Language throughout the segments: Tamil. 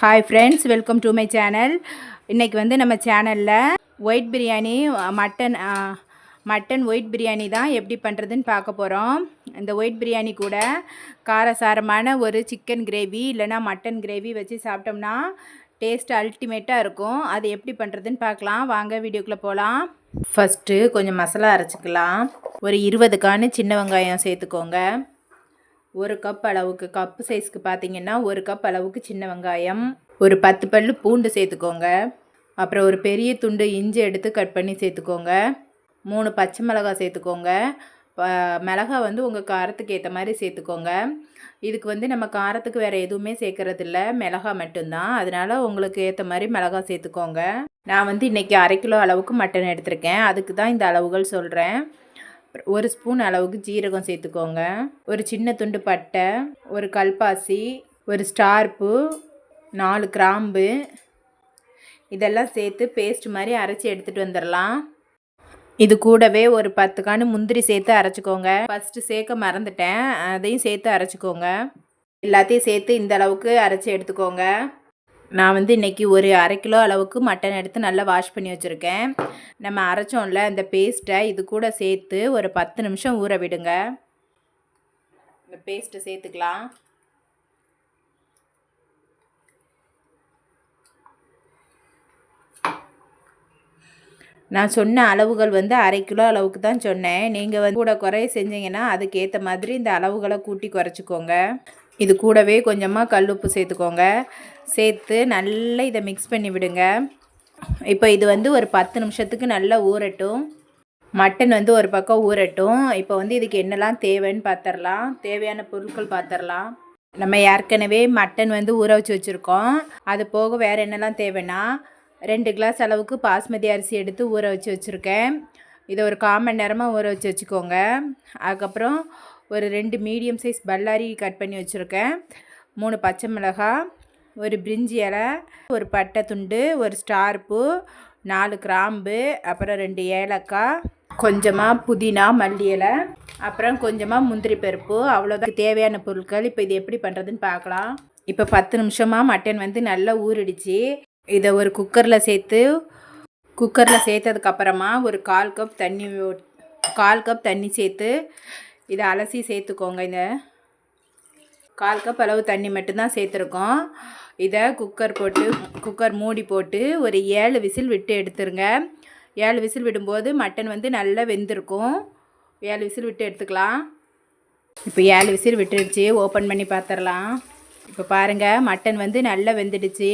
Hi friends welcome to my channel இன்றைக்கி வந்து நம்ம சேனலில் white biryani mutton mutton white biryani தான் எப்படி பண்ணுறதுன்னு பார்க்க போகிறோம் இந்த ஒயிட் பிரியாணி கூட காரசாரமான ஒரு சிக்கன் கிரேவி இல்லைன்னா மட்டன் கிரேவி வச்சு சாப்பிட்டோம்னா டேஸ்ட் அல்டிமேட்டாக இருக்கும். அது எப்படி பண்ணுறதுன்னு பார்க்கலாம். வாங்க வீடியோக்குள்ளே போகலாம் ஃபஸ்ட்டு கொஞ்சம் மசாலா அரைச்சிக்கலாம். ஒரு இருபது சின்ன வெங்காயம் சேர்த்துக்கோங்க. ஒரு கப் அளவுக்கு கப்பு சைஸ்க்கு பார்த்தீங்கன்னா ஒரு கப் அளவுக்கு சின்ன வெங்காயம் ஒரு பத்து பல்லு பூண்டு சேர்த்துக்கோங்க. அப்புறம் ஒரு பெரிய துண்டு இஞ்சி எடுத்து கட் பண்ணி சேர்த்துக்கோங்க. மூணு பச்சை மிளகாய் சேர்த்துக்கோங்க. மிளகா வந்து உங்கள் காரத்துக்கு ஏற்ற மாதிரி சேர்த்துக்கோங்க. இதுக்கு வந்து நம்ம காரத்துக்கு வேறு எதுவுமே சேர்க்குறதில்ல. மிளகாய் மட்டும்தான். அதனால் உங்களுக்கு ஏற்ற மாதிரி மிளகா சேர்த்துக்கோங்க. நான் வந்து இன்றைக்கி அரை கிலோ அளவுக்கு மட்டன் எடுத்திருக்கேன். அதுக்கு தான் இந்த அளவுகள் சொல்கிறேன் ஒரு ஸ்பூன் அளவுக்கு ஜீரகம் சேர்த்துக்கோங்க. ஒரு சின்ன துண்டு பட்டை ஒரு கல்பாசி ஒரு ஸ்டார்ப்பு நாலு கிராம்பு. இதெல்லாம் சேர்த்து பேஸ்ட் மாதிரி அரைச்சி எடுத்துகிட்டு வந்துடலாம். இது கூடவே ஒரு பத்து காணு முந்திரி சேர்த்து அரைச்சிக்கோங்க. ஃபஸ்ட்டு சேர்க்க மறந்துட்டேன். அதையும் சேர்த்து அரைச்சிக்கோங்க. எல்லாத்தையும் சேர்த்து இந்த அளவுக்கு அரைச்சி எடுத்துக்கோங்க. நான் வந்து இன்றைக்கி ஒரு அரை கிலோ அளவுக்கு மட்டன் எடுத்து நல்லா வாஷ் பண்ணி வச்சுருக்கேன். நம்ம அரைச்சோம்ல அந்த பேஸ்ட்டை இது கூட சேர்த்து ஒரு பத்து நிமிஷம் ஊற விடுங்க. இந்த பேஸ்ட்டை சேர்த்துக்கலாம். நான் சொன்ன அளவுகள் வந்து அரை கிலோ அளவுக்கு தான் சொன்னேன். நீங்கள் வந்து கூட குறைய செஞ்சீங்கன்னா அதுக்கேற்ற மாதிரி இந்த அளவுகளை கூட்டி குறைச்சிக்கோங்க. இது கூடவே கொஞ்சமாக கல் உப்பு சேர்த்துக்கோங்க. சேர்த்து நல்லா இதை மிக்ஸ் பண்ணி விடுங்க. இப்போ இது வந்து ஒரு பத்து நிமிஷத்துக்கு நல்லா ஊறட்டும். மட்டன் வந்து ஒரு பக்கம் ஊறட்டும். இப்போ வந்து இதுக்கு என்னெல்லாம் தேவைன்னு பார்த்துடலாம் தேவையான பொருட்கள் பார்த்துடலாம் நம்ம ஏற்கனவே மட்டன் வந்து ஊற வச்சு வச்சுருக்கோம். அது போக வேறு என்னெல்லாம் தேவைன்னா ரெண்டு கிளாஸ் அளவுக்கு பாஸ்மதி அரிசி எடுத்து ஊற வச்சு வச்சுருக்கேன். இதை ஒரு கால் மணி நேரமாக ஊற வச்சு வச்சுக்கோங்க. அதுக்கப்புறம் ஒரு ரெண்டு மீடியம் சைஸ் பல்லாரி கட் பண்ணி வச்சுருக்கேன். மூணு பச்சை மிளகாய் ஒரு பிரிஞ்சி இலை ஒரு பட்டை துண்டு ஒரு ஸ்டார் பூ நாலு கிராம்பு அப்புறம் ரெண்டு ஏலக்காய் கொஞ்சமாக புதினா மல்லி இலை அப்புறம் கொஞ்சமாக முந்திரி பருப்பு. அவ்வளோதான் தேவையான பொருட்கள் இப்போ இது எப்படி பண்ணுறதுன்னு பார்க்கலாம். இப்போ பத்து நிமிஷமாக மட்டன் வந்து நல்லா ஊறிடுச்சு. இதை ஒரு குக்கரில் சேர்த்து குக்கரில் சேர்த்ததுக்கப்புறமா ஒரு கால் கப் தண்ணி கால் கப் தண்ணி சேர்த்து இதை அலசி சேர்த்துக்கோங்க இந்த கால் கப் அளவு தண்ணி மட்டும்தான் சேர்த்துருக்கோம். இதை குக்கர் போட்டு குக்கர் மூடி போட்டு ஒரு ஏழு விசில் விட்டு எடுத்துருங்க. ஏழு விசில் விடும்போது மட்டன் வந்து நல்லா வெந்திருக்கும். ஏழு விசில் விட்டு எடுத்துக்கலாம். இப்போ ஏழு விசில் விட்டுடுச்சு. ஓப்பன் பண்ணி பார்த்துடலாம் இப்போ பாருங்கள் மட்டன் வந்து நல்லா வெந்துடுச்சு.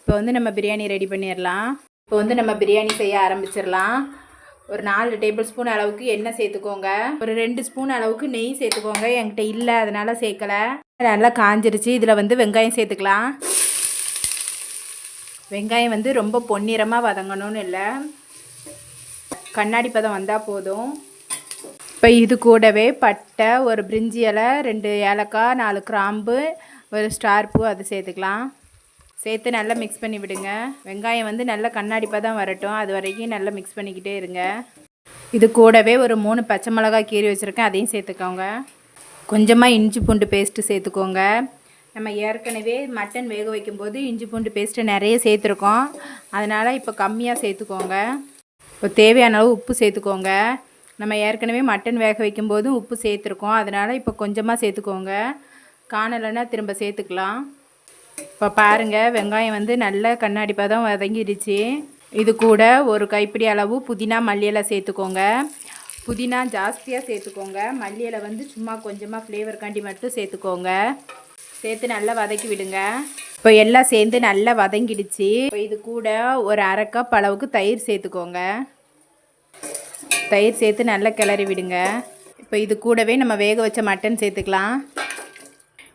இப்போ வந்து நம்ம பிரியாணி ரெடி பண்ணிடலாம் இப்போ வந்து நம்ம பிரியாணி செய்ய ஆரம்பிச்சிடலாம் ஒரு நாலு டேபிள் ஸ்பூன் அளவுக்கு எண்ணெய் சேர்த்துக்கோங்க. ஒரு ரெண்டு ஸ்பூன் அளவுக்கு நெய் சேர்த்துக்கோங்க. என்கிட்ட இல்லை அதனால் சேர்க்கலை. நல்லா காஞ்சிருச்சு. இதில் வந்து வெங்காயம் சேர்த்துக்கலாம். வெங்காயம் வந்து ரொம்ப பொன்னிறமாக வதங்கணும்னு இல்லை. கண்ணாடி பதம் வந்தால் போதும். இப்போ இது கூடவே பட்டை ஒரு பிரிஞ்சி இலை ரெண்டு ஏலக்காய் நாலு கிராம்பு ஒரு ஸ்டார் பூ அது சேர்த்துக்கலாம். சேர்த்து நல்லா மிக்ஸ் பண்ணி விடுங்க. வெங்காயம் வந்து நல்லா கண்ணாடிப்பாக தான் வரட்டும். அது வரைக்கும் நல்லா மிக்ஸ் பண்ணிக்கிட்டே இருங்க. இது கூடவே ஒரு மூணு பச்சை மிளகாய் கீறி வச்சுருக்கேன். அதையும் சேர்த்துக்கோங்க. கொஞ்சமாக இஞ்சி பூண்டு பேஸ்ட்டு சேர்த்துக்கோங்க. நம்ம ஏற்கனவே மட்டன் வேக வைக்கும்போது இஞ்சி பூண்டு பேஸ்ட்டு நிறைய சேர்த்துருக்கோம். அதனால் இப்போ கம்மியாக சேர்த்துக்கோங்க. இப்போ தேவையான அளவு உப்பு சேர்த்துக்கோங்க. நம்ம ஏற்கனவே மட்டன் வேக வைக்கும்போது உப்பு சேர்த்துருக்கோம். அதனால் இப்போ கொஞ்சமாக சேர்த்துக்கோங்க. காணலைன்னா திரும்ப சேர்த்துக்கலாம். இப்போ பாருங்கள் வெங்காயம் வந்து நல்ல கண்ணாடி பதம் வதங்கிடுச்சு. இது கூட ஒரு கைப்பிடி அளவு புதினா மல்லியலை சேர்த்துக்கோங்க. புதினா ஜாஸ்தியாக சேர்த்துக்கோங்க. மல்லியலை வந்து சும்மா கொஞ்சமாக ஃப்ளேவர்காண்டி மட்டும் சேர்த்துக்கோங்க. சேர்த்து நல்லா வதக்கி விடுங்க. இப்போ எல்லாம் சேர்ந்து நல்லா வதங்கிடுச்சு. இப்போ இது கூட ஒரு அரை கப் அளவுக்கு தயிர் சேர்த்துக்கோங்க. தயிர் சேர்த்து நல்லா கிளறி விடுங்க. இப்போ இது கூடவே நம்ம வேக வச்ச மட்டன் சேர்த்துக்கலாம்.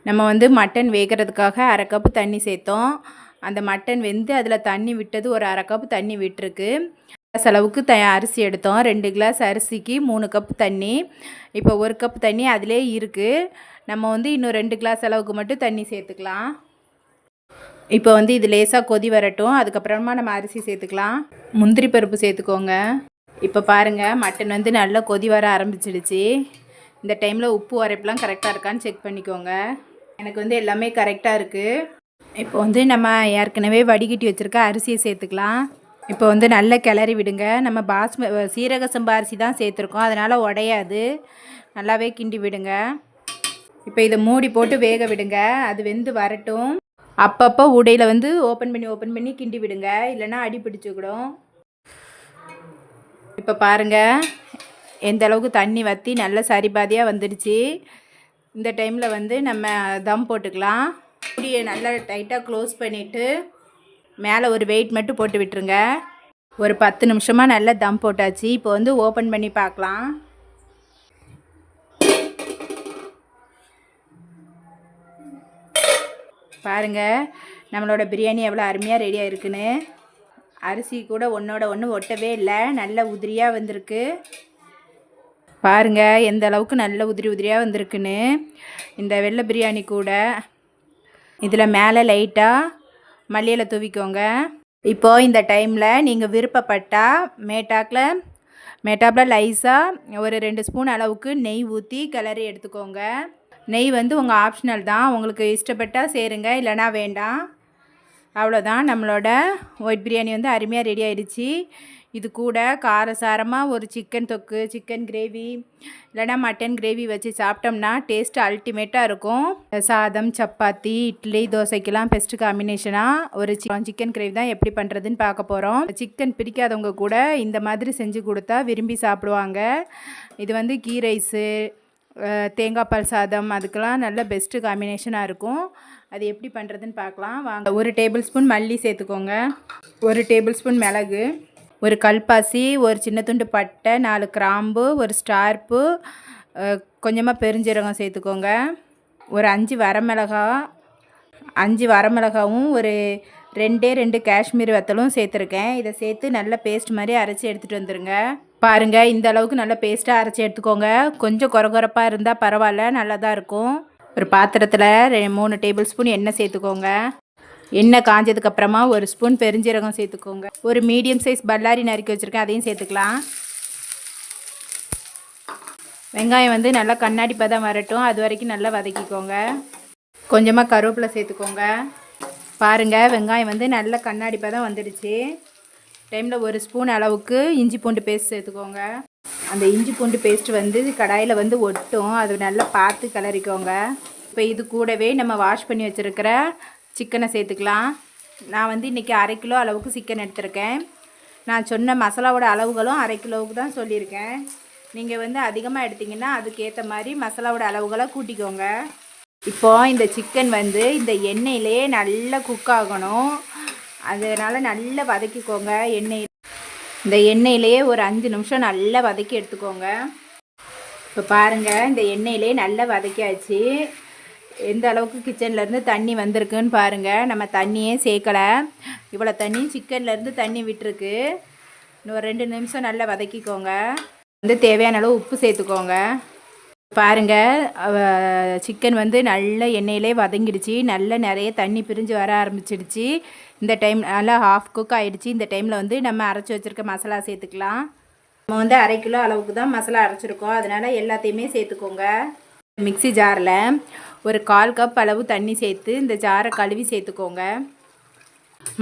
நம்ம வந்து மட்டன் வேகிறதுக்காக அரை கப்பு தண்ணி சேர்த்தோம். அந்த மட்டன் வெந்து அதில் தண்ணி விட்டது ஒரு அரை கப்பு தண்ணி விட்டுருக்கு. கிளாஸ் அளவுக்கு த அரிசி எடுத்தோம். ரெண்டு கிளாஸ் அரிசிக்கு மூணு கப் தண்ணி. இப்போ ஒரு கப் தண்ணி அதிலே இருக்குது நம்ம வந்து இன்னும் ரெண்டு கிளாஸ் அளவுக்கு மட்டும் தண்ணி சேர்த்துக்கலாம். இப்போ வந்து இது லேசாக கொதி வரட்டும். அதுக்கப்புறமா நம்ம அரிசி சேர்த்துக்கலாம். முந்திரி பருப்பு சேர்த்துக்கோங்க. இப்போ பாருங்கள் மட்டன் வந்து நல்லா கொதி வர ஆரம்பிச்சிடுச்சு. இந்த டைமில் உப்பு வரைப்பெலாம் கரெக்டாக இருக்கான்னு செக் பண்ணிக்கோங்க. எனக்கு வந்து எல்லாமே கரெக்டாக இருக்குது இப்போ வந்து நம்ம ஏற்கனவே வடிகட்டி வச்சுருக்க அரிசியை சேர்த்துக்கலாம். இப்போ வந்து நல்ல கிளறி விடுங்க. நம்ம பாஸ்ம சீரக சம்பா அரிசி தான் சேர்த்துருக்கோம். அதனால் உடையாது. நல்லாவே கிண்டி விடுங்க. இப்போ இதை மூடி போட்டு வேக விடுங்க. அது வெந்து வரட்டும். அப்பப்போ உடையில் வந்து ஓப்பன் பண்ணி ஓப்பன் பண்ணி கிண்டி விடுங்க. இல்லைன்னா அடி பிடிச்சிக்கிடும் இப்போ பாருங்கள் எந்த அளவுக்கு தண்ணி வற்றி நல்ல சரிபாதியாக வந்துடுச்சு. இந்த டைமில் வந்து நம்ம தம் போட்டுக்கலாம். மூடியை நல்லா டைட்டாக க்ளோஸ் பண்ணிவிட்டு மேலே ஒரு வெயிட் மட்டும் போட்டு விட்டுருங்க. ஒரு பத்து நிமிஷமாக நல்லா தம் போட்டாச்சு. இப்போ வந்து ஓப்பன் பண்ணி பார்க்கலாம். பாருங்கள் நம்மளோட பிரியாணி எவ்வளோ அருமையாக ரெடியாக இருக்குன்னு. அரிசி கூட ஒன்றோட ஒன்று ஒட்டவே இல்லை. நல்ல உதிரியாக வந்திருக்கு. பாருங்க எந்த அளவுக்கு நல்ல உதிரி உதிரியாக வந்திருக்குன்னு. இந்த வெள்ளை பிரியாணி கூட. இதில் மேலே லைட்டாக மல்லியில் தூவிக்கோங்க. இப்போது இந்த டைமில் நீங்கள் விருப்பப்பட்டால் மேட்டாக்கில் மேட்டாப்பில் லைஸாக ஒரு ரெண்டு ஸ்பூன் அளவுக்கு நெய் ஊற்றி கிளறி எடுத்துக்கோங்க. நெய் வந்து உங்கள் ஆப்ஷனல் தான். உங்களுக்கு இஷ்டப்பட்டால் சேருங்க இல்லைனா வேண்டாம். அவ்வளோதான். நம்மளோட ஒயிட் பிரியாணி வந்து அருமையாக ரெடி ஆயிடுச்சு. இது கூட காரசாரமாக ஒரு சிக்கன் தொக்கு சிக்கன் கிரேவி இல்லைனா மட்டன் கிரேவி வச்சு சாப்பிட்டோம்னா டேஸ்ட் அல்டிமேட்டாக இருக்கும். சாதம் சப்பாத்தி இட்லி தோசைக்கெல்லாம் பெஸ்ட்டு காம்பினேஷனாக ஒரு சிக்கன் கிரேவி தான் எப்படி பண்ணுறதுன்னு பார்க்க போகிறோம் சிக்கன் பிடிக்காதவங்க கூட இந்த மாதிரி செஞ்சு கொடுத்தா விரும்பி சாப்பிடுவாங்க. இது வந்து கீ ரைஸு தேங்காய் பால் சாதம் அதுக்கெல்லாம் நல்ல பெஸ்ட்டு காம்பினேஷனாக இருக்கும். அது எப்படி பண்ணுறதுன்னு பார்க்கலாம். வாங்க ஒரு டேபிள் ஸ்பூன் மல்லி சேர்த்துக்கோங்க. ஒரு டேபிள் ஸ்பூன் மிளகு ஒரு கல்பாசி ஒரு சின்ன துண்டு பட்டை நாலு கிராம்பு ஒரு ஸ்டார்ப்பு கொஞ்சமாக பெருஞ்சீரகம் சேர்த்துக்கோங்க. ஒரு அஞ்சு வரமிளகா அஞ்சு வரமிளகாவும் ஒரு ரெண்டே ரெண்டு காஷ்மீர் வத்தலும் சேர்த்துருக்கேன். இதை சேர்த்து நல்ல பேஸ்ட் மாதிரி அரைச்சி எடுத்துகிட்டு வந்துடுங்க பாருங்கள் இந்த அளவுக்கு நல்ல பேஸ்ட்டாக அரைச்சி எடுத்துக்கோங்க. கொஞ்சம் குறகுறப்பாக இருந்தால் பரவாயில்ல நல்லா தான் இருக்கும். ஒரு பாத்திரத்தில் மூணு டேபிள் ஸ்பூன் எண்ணெய் சேர்த்துக்கோங்க. எண்ணெய் காஞ்சதுக்கப்புறமா ஒரு ஸ்பூன் பெருஞ்சீரகம் சேர்த்துக்கோங்க. ஒரு மீடியம் சைஸ் பல்லாரி நறுக்கி வச்சுருக்கேன் அதையும் சேர்த்துக்கலாம். வெங்காயம் வந்து நல்லா கண்ணாடி பதம் வரட்டும் அது வரைக்கும் நல்லா வதக்கிக்கோங்க. கொஞ்சமாக கருவேப்பிலை சேர்த்துக்கோங்க. பாருங்கள் வெங்காயம் வந்து நல்ல கண்ணாடி பதம் வந்துடுச்சு. டைமில் ஒரு ஸ்பூன் அளவுக்கு இஞ்சி பூண்டு பேஸ்ட் சேர்த்துக்கோங்க. அந்த இஞ்சி பூண்டு பேஸ்ட் வந்து கடாயில் வந்து ஒட்டும். அது நல்லா பார்த்து கிளறிக்கோங்க. இப்போ இது கூடவே நம்ம வாஷ் பண்ணி வச்சுருக்கிற சிக்கனை சேர்த்துக்கலாம். நான் வந்து இன்றைக்கி அரை கிலோ அளவுக்கு சிக்கன் எடுத்திருக்கேன். நான் சொன்ன மசாலாவோட அளவுகளும் அரை கிலோவுக்கு தான் சொல்லியிருக்கேன். நீங்கள் வந்து அதிகமாக எடுத்திங்கன்னா அதுக்கேற்ற மாதிரி மசாலாவோட அளவுகளை கூட்டிக்கோங்க. இப்போது இந்த சிக்கன் வந்து இந்த எண்ணெயிலே நல்லா குக் ஆகணும். அதனால் நல்லா வதக்கிக்கோங்க. எண்ணெய் இந்த எண்ணெயிலேயே ஒரு அஞ்சு நிமிஷம் நல்லா வதக்கி எடுத்துக்கோங்க. இப்போ பாருங்கள் இந்த எண்ணெயிலே நல்லா வதக்கியாச்சு. எந்த அளவுக்கு கிச்சன்லேருந்து தண்ணி வந்திருக்குன்னு பாருங்கள் நம்ம தண்ணியே சேர்க்கலை. இவ்வளோ தண்ணி சிக்கன்லேருந்து தண்ணி விட்டுருக்கு. இன்னும் ரெண்டு நிமிஷம் நல்லா வதக்கிக்கோங்க. வந்து தேவையான அளவு உப்பு சேர்த்துக்கோங்க. பாருங்கள் சிக்கன் வந்து நல்ல எண்ணெயிலே வதங்கிடுச்சு. நல்ல நிறைய தண்ணி பிரிஞ்சு வர ஆரம்பிச்சிடுச்சு. இந்த டைம் நல்லா ஹாஃப் குக் ஆகிடுச்சு இந்த டைமில் வந்து நம்ம அரைச்சி வச்சுருக்க மசாலா சேர்த்துக்கலாம். நம்ம வந்து அரை கிலோ அளவுக்கு தான் மசாலா அரைச்சிருக்கோம். அதனால் எல்லாத்தையுமே சேர்த்துக்கோங்க. மிக்சி ஜாரில் ஒரு கால் கப் அளவு தண்ணி சேர்த்து இந்த ஜாரை கழுவி சேர்த்துக்கோங்க.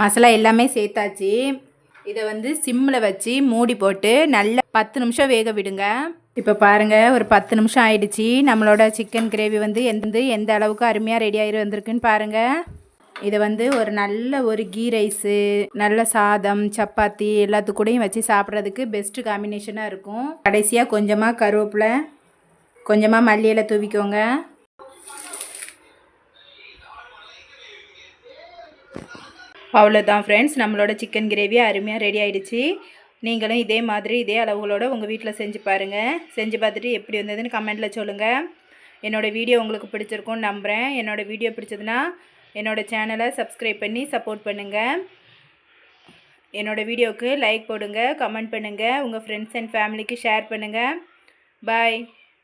மசாலா எல்லாமே சேர்த்தாச்சு. இதை வந்து சிம்மில் வச்சு மூடி போட்டு நல்லா பத்து நிமிஷம் வேக விடுங்க. இப்போ பாருங்கள் ஒரு பத்து நிமிஷம் ஆயிடுச்சு. நம்மளோட சிக்கன் கிரேவி வந்து எந்த எந்த அளவுக்கு அருமையாக ரெடி ஆகி வந்திருக்குன்னு பாருங்கள் இதை வந்து ஒரு நல்ல ஒரு கீ ரைஸு நல்ல சாதம் சப்பாத்தி எல்லாத்துக்கூடையும் வச்சு சாப்பிட்றதுக்கு பெஸ்ட்டு காம்பினேஷனாக இருக்கும். கடைசியாக கொஞ்சமாக கருவேப்பிலை கொஞ்சமாக மல்லியில் தூவிக்கோங்க. அவ்வளோதான் ஃப்ரெண்ட்ஸ் நம்மளோட சிக்கன் கிரேவி அருமையாக ரெடி ஆகிடுச்சு நீங்களும் இதே மாதிரி இதே அளவுகளோடு உங்கள் வீட்டில் செஞ்சு பாருங்கள் செஞ்சு பார்த்துட்டு எப்படி வந்ததுன்னு கமெண்ட்டில் சொல்லுங்கள் என்னோடய வீடியோ உங்களுக்கு பிடிச்சிருக்கும்னு நம்புகிறேன் என்னோடய வீடியோ பிடிச்சதுன்னா என்னோடய சேனலை சப்ஸ்கிரைப் பண்ணி சப்போர்ட் பண்ணுங்கள் என்னோடய வீடியோவுக்கு லைக் போடுங்க கமெண்ட் பண்ணுங்கள் உங்கள் ஃப்ரெண்ட்ஸ் அண்ட் ஃபேமிலிக்கு ஷேர் பண்ணுங்கள் பாய்